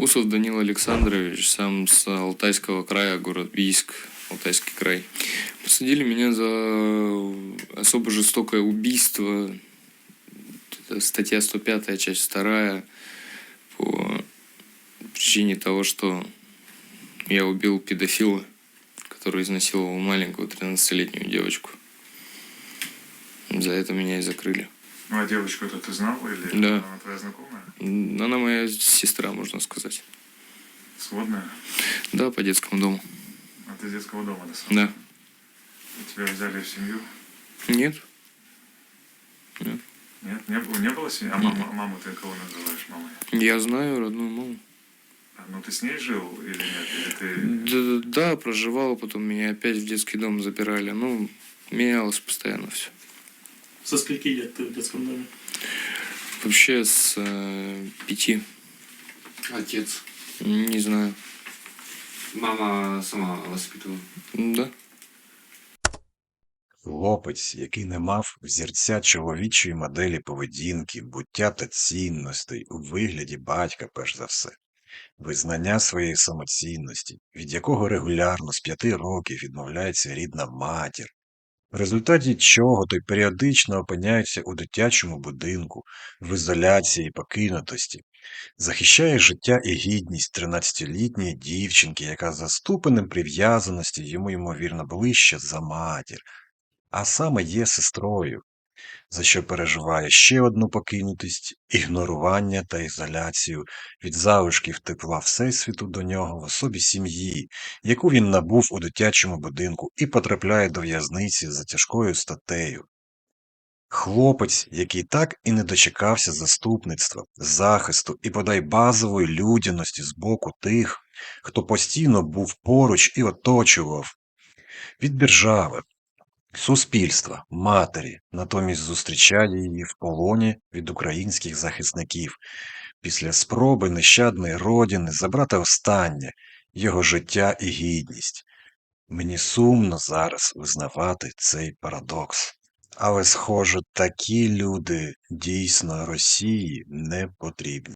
Усов Данил Александрович, сам с Алтайского края, город Бийск, Алтайский край. Посадили меня за особо жестокое убийство. Это статья 105, часть 2, по причине того, что я убил педофила, который изнасиловал маленькую 13-летнюю девочку. За это меня и закрыли. Ну, а девочку эту ты знал или Да. она твоя знакомая? Она моя сестра, можно сказать. Сводная? Да, по детскому дому. А ты из детского дома, да? сам? Да. И тебя взяли в семью? Нет. Нет? Не, было- не было семьи? А мама, а маму ты кого называешь мамой? Я знаю родную маму. А, ну ты с ней жил или нет? Или ты... Да, да, проживала, потом меня опять в детский дом забирали. Ну, менялось постоянно все. Со скольки лет ты в детском доме? Вообще с э, пяти. Отец. Не знаю. Мама сама воспитывала. Да. Хлопець, який не мав взірця чоловічої моделі поведінки, буття та цінностей у вигляді батька, перш за все, визнання своєї самоцінності, від якого регулярно з п'яти років відмовляється рідна матір, в результаті чого той періодично опиняється у дитячому будинку, в ізоляції покинутості, захищає життя і гідність 13-літньої дівчинки, яка за ступенем прив'язаності йому ймовірно ближче за матір, а саме є сестрою, за що переживає ще одну покинутість, ігнорування та ізоляцію від залишків тепла Всесвіту до нього в особі сім'ї, яку він набув у дитячому будинку і потрапляє до в'язниці за тяжкою статтею. Хлопець, який так і не дочекався заступництва, захисту і бодай базової людяності з боку тих, хто постійно був поруч і оточував, від держави, суспільства, матері, натомість зустрічає її в полоні від українських захисників, після спроби нещадної родини забрати останнє його життя і гідність. Мені сумно зараз визнавати цей парадокс. Але, схоже, такі люди дійсно Росії не потрібні.